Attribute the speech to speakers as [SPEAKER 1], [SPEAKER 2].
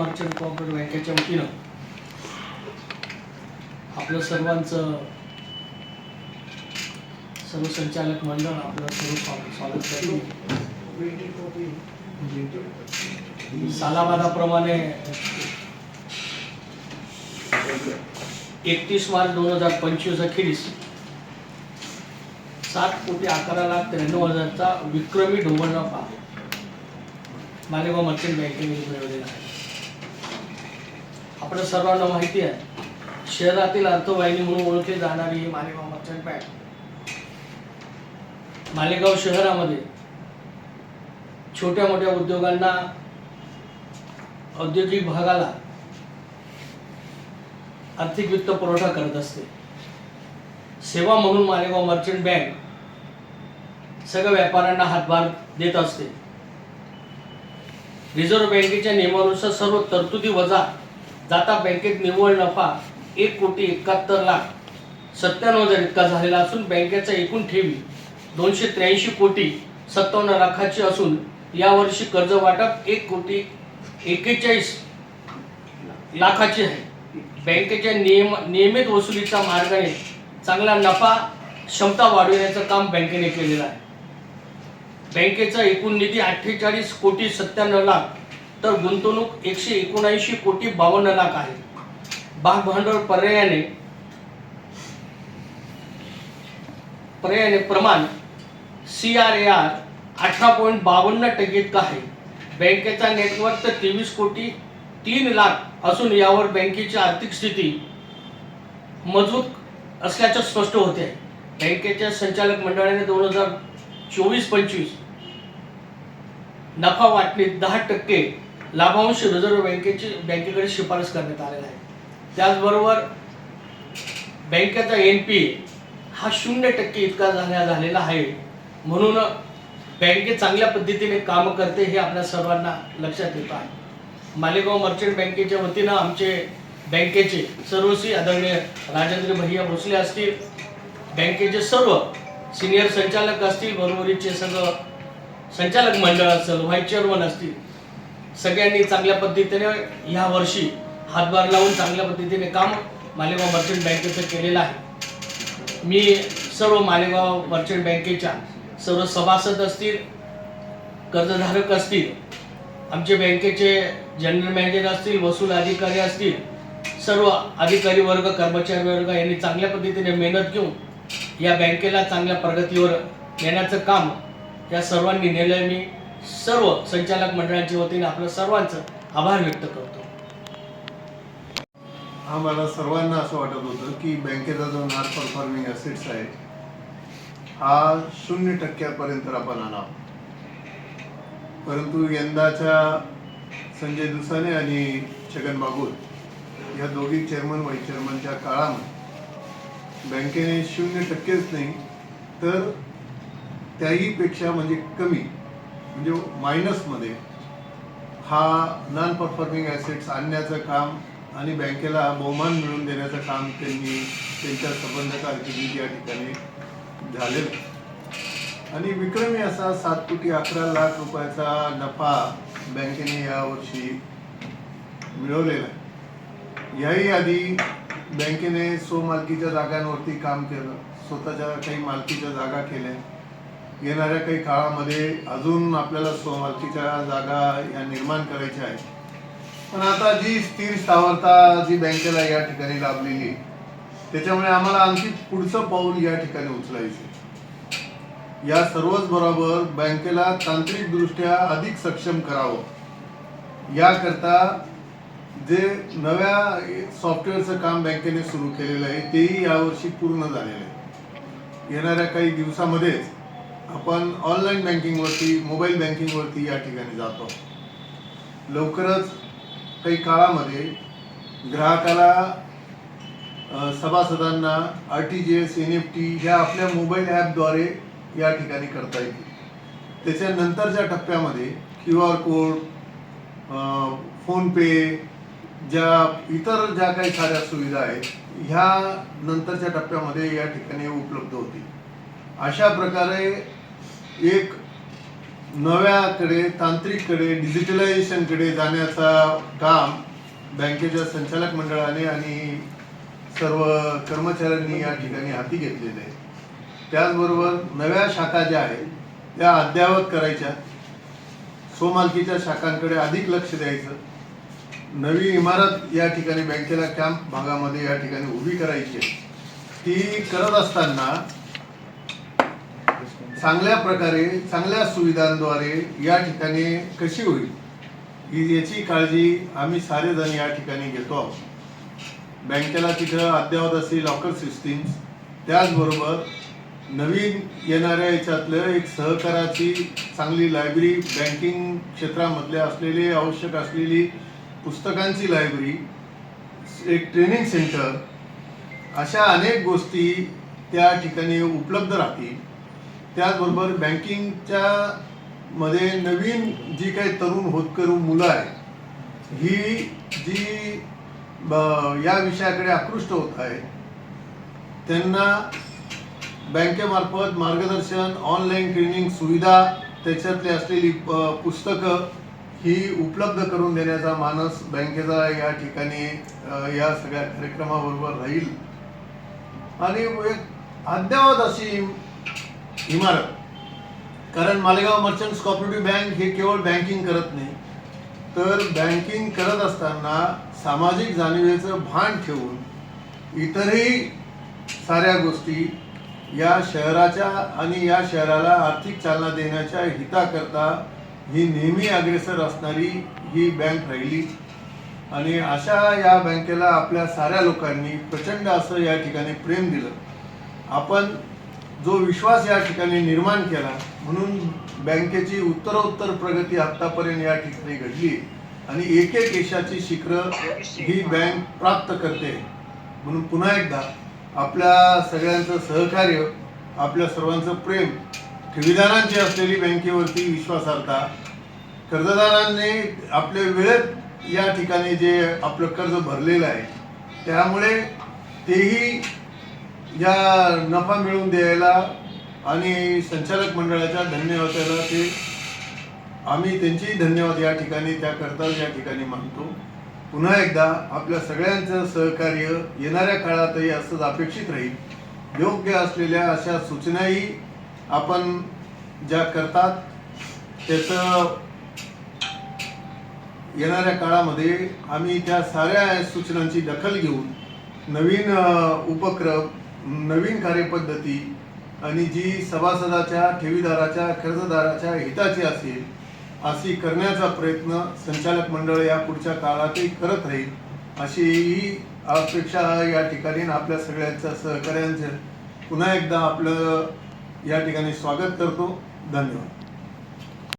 [SPEAKER 1] Merchant cooperate बँकेच्या वतीनं आपलं सर्वांचं सर्व संचालक मंडळ आपलं सर्व स्वागत करतो. सालाबादाप्रमाणे एकतीस मार्च दोन हजार पंचवीस अखेरीस सात कोटी अकरा लाख त्र्याण्णव हजारचा विक्रमी ढोबळ नफा मालेगाव मर्चंट बँकेने मिळवलेला आहे. आपल्या सर्वांना माहिती आहे शहरातील अर्थवाहिनी म्हणून ओळखली जाणारी ही मालेगाव मर्चंट बँक मालेगाव शहरामध्ये छोट्या मोठ्या उद्योगांना औद्योगिक भागाला आर्थिक वित्त पुरवठा करत असते. सेवा म्हणून मालेगाव मर्चंट बँक सगळ्या व्यापाऱ्यांना हातभार देत असते. रिझर्व्ह बँकेच्या नियमानुसार सर्व तरतुदी वजा जाता बँकेत निव्वळ नफा एक कोटी एकाहत्तर लाख. सत्त्याण्णव हजार इतका झालेला असून बँकेचा एकूण ठेवी दोनशे त्र्याऐंशी कोटी सत्तावन्न लाखाची असून यावर्षी कर्ज वाटप एक कोटी एक्केचाळीस लाखाची आहे. बँकेच्या नियम नियमित वसुलीच्या मार्गाने चांगला नफा क्षमता वाढविण्याचं काम बँकेने केलेलं आहे. बँकेचा एकूण निधी अठ्ठेचाळीस कोटी सत्त्याण्णव लाख तर गुंतवणूक एकशे एकोणऐंशी कोटी बावन्न लाख आहे. भाग भांडवल पर्यायाने पर्यायाने प्रमाण सी आर ए आर अठरा पॉईंट बावन्न टक्के इतका आहे. बँकेचा नेटवर्क तर तेवीस कोटी तीन लाख असून यावर बँकेची आर्थिक स्थिती मजबूत असल्याचं स्पष्ट होते. बँकेच्या संचालक मंडळाने दोन हजार चोवीस पंचवीस नफा वाटणीत दहा टक्के लाभांश रिझर्व्ह बँकेची बँकेकडे शिफारस करण्यात आलेला आहे. त्याचबरोबर बँकेचा एन पी हा शून्य टक्के इतका झाल्या झालेला आहे. म्हणून बँके चांगल्या पद्धतीने काम करते हे आपल्या सर्वांना लक्षात येत आहे. मालेगाव मर्चंट बँकेच्या वतीनं आमचे बँकेचे सर्वस्वी आदरणीय राजेंद्र भैया भोसले असतील बँकेचे सर्व सिनियर संचालक असतील बरोबरीचे सगळं संचालक मंडळ असेल व्हाईस चेअरमन असतील सगळ्यांनी चांगल्या पद्धतीने ह्या वर्षी हातभार लावून चांगल्या पद्धतीने काम मालेगाव मर्चंट बँकेचं केलेलं आहे. मी सर्व मालेगाव मर्चंट बँकेच्या सर्व सभासद असतील कर्जधारक असतील आमचे बँकेचे जनरल मॅनेजर असतील वसूल अधिकारी असतील सर्व अधिकारी वर्ग कर्मचारी वर्ग यांनी चांगल्या पद्धतीने मेहनत घेऊन या बँकेला चांगल्या प्रगतीवर नेण्याचं काम या सर्वांनी नेलं मी. सर्व संचालक मंडळाच्या वतीने आपलं सर्वांचं आभार व्यक्त करतो.
[SPEAKER 2] आम्हाला सर्वांना असं वाटत होतं की बँकेचा जो नॉन परफॉर्मिंग असेट्स आहे हा शून्य टक्क्यापर्यंत आपण आणावा. परंतु यंदाच्या संजय दुसाने आणि छगन बागुल या दोघी चेअरमन व्हाईस चेअरमनच्या काळामध्ये बँकेने शून्य टक्केच नाही तर त्याहीपेक्षा म्हणजे कमी म्हणजे मायनसमध्ये हा नॉन परफॉर्मिंग ॲसेट्स आणण्याचं काम आणि बँकेला बहुमान मिळवून देण्याचं काम त्यांनी त्यांच्या संबंध कारकिर्दीत या ठिकाणी झालेलं आणि विक्रमी असा सात कोटी अकरा लाख रुपयाचा नफा बँकेने यावर्षी मिळवलेला आहे. याही आधी बँकेने स्वमालकीच्या जागांवरती काम केलं स्वतःच्या काही मालकीच्या जागा केल्या. येणाऱ्या काही काळामध्ये अजून आपल्याला सोमवारचीच्या जागा या निर्माण करायच्या आहेत. पण आता जी स्थिर स्थावरता जी बँकेला या ठिकाणी लाभलेली त्याच्यामुळे आम्हाला आणखी पुढचं पाऊल या ठिकाणी उचलायचं या सर्वच बरोबर बँकेला तांत्रिकदृष्ट्या अधिक सक्षम करावं. याकरता जे नव्या सॉफ्टवेअरचं काम बँकेने सुरू केलेलं आहे तेही यावर्षी पूर्ण झालेलं आहे. येणाऱ्या काही दिवसामध्येच आपण ऑनलाईन बँकिंगवरती मोबाईल बँकिंगवरती या ठिकाणी जातो. लवकरच काही काळामध्ये ग्राहकाला सभासदांना R T G S N F T ह्या आपल्या मोबाईल ॲपद्वारे या ठिकाणी करता येतील. त्याच्यानंतरच्या टप्प्यामध्ये क्यू आर कोड फोनपे ज्या इतर ज्या काही साऱ्या सुविधा आहेत ह्या नंतरच्या टप्प्यामध्ये या ठिकाणी उपलब्ध होतील. अशा प्रकारे एक नव्याकडे तांत्रिककडे डिजिटलायझेशनकडे जाण्याचा काम बँकेच्या संचालक मंडळाने आणि सर्व कर्मचाऱ्यांनी या ठिकाणी हाती घेतलेले आहे. त्याचबरोबर नव्या शाखा ज्या आहेत त्या अद्ययावत करायच्या. स्वमालकीच्या शाखांकडे अधिक लक्ष द्यायचं. नवी इमारत या ठिकाणी बँकेला कॅम्प भागामध्ये या ठिकाणी उभी करायची आहे. ती करत असताना चांगल्या प्रकारे चांगल्या सुविधांद्वारे या ठिकाणी कशी होईल याची काळजी आम्ही सारेजण या ठिकाणी घेतो आहोत. बँकेला तिथं अद्ययावत असलेली लॉकर सिस्टीम्स त्याचबरोबर नवीन येणाऱ्या याच्यातलं एक सहकाराची चांगली लायब्ररी बँकिंग क्षेत्रामधल्या असलेली आवश्यक असलेली पुस्तकांची लायब्ररी एक ट्रेनिंग सेंटर अशा अनेक गोष्टी त्या ठिकाणी उपलब्ध राहतील. त्याचबरोबर बँकिंगच्या मध्ये नवीन जी काही तरुण होतकरू मुलं आहेत ही जी ब- या विषयाकडे आकृष्ट होत आहे त्यांना बँकेमार्फत मार्गदर्शन ऑनलाईन ट्रेनिंग सुविधा त्याच्यातली असलेली पुस्तकं ही उपलब्ध करून देण्याचा मानस बँकेचा या ठिकाणी या सगळ्या कार्यक्रमाबरोबर राहील. आणि एक अद्ययावत अशी इमारत. कारण मालेगाव मर्चंट्स कॉपरेटिव्ह बँक हे केवळ बँकिंग करत नाही तर बँकिंग करत असताना सामाजिक जाणिवेचं भान ठेवून इतरही साऱ्या गोष्टी या शहराच्या आणि या शहराला आर्थिक चालना देण्याच्या हिताकरता ही नेहमी अग्रेसर असणारी ही बँक राहिली. आणि अशा या बँकेला आपल्या साऱ्या लोकांनी प्रचंड असं या ठिकाणी प्रेम दिलं. आपण जो विश्वास या ठिकाणी निर्माण केला म्हणून बँकेची उत्तरोत्तर प्रगती आतापर्यंत या ठिकाणी घडली. आणि एक एक यशाची शिखरं ही बँक प्राप्त करते. म्हणून पुन्हा एकदा आपल्या सगळ्यांचं सहकार्य आपल्या सर्वांचं प्रेम ठेवीदारांची असलेली बँकेवरती विश्वासार्हता कर्जदारांनी आपल्या वेळेत या ठिकाणी जे आपलं कर्ज भरलेलं आहे त्यामुळे तेही या नफा मिळवून द्यायला आणि संचालक मंडळाच्या धन्यवादाला ते आम्ही त्यांचेही धन्यवाद या ठिकाणी त्याकरता या ठिकाणी मानतो. पुन्हा एकदा आपल्या सगळ्यांचं सहकार्य येणाऱ्या काळातही असंच अपेक्षित राहील. योग्य असलेल्या अशा सूचनाही आपण ज्या करतात त्याचं येणाऱ्या काळामध्ये आम्ही त्या साऱ्या सूचनांची दखल घेऊन नवीन उपक्रम नवीन कार्यपद्धती आणि जी सभासदाच्या ठेवीदाराच्या कर्जदाराच्या हिताची असेल अशी करण्याचा प्रयत्न संचालक मंडळ या पुढच्या काळातही करत राहील अशी ही अपेक्षा या ठिकाणी आपल्या सगळ्यांच्या सहकार्यांचं पुन्हा एकदा आपलं या ठिकाणी स्वागत करतो. धन्यवाद.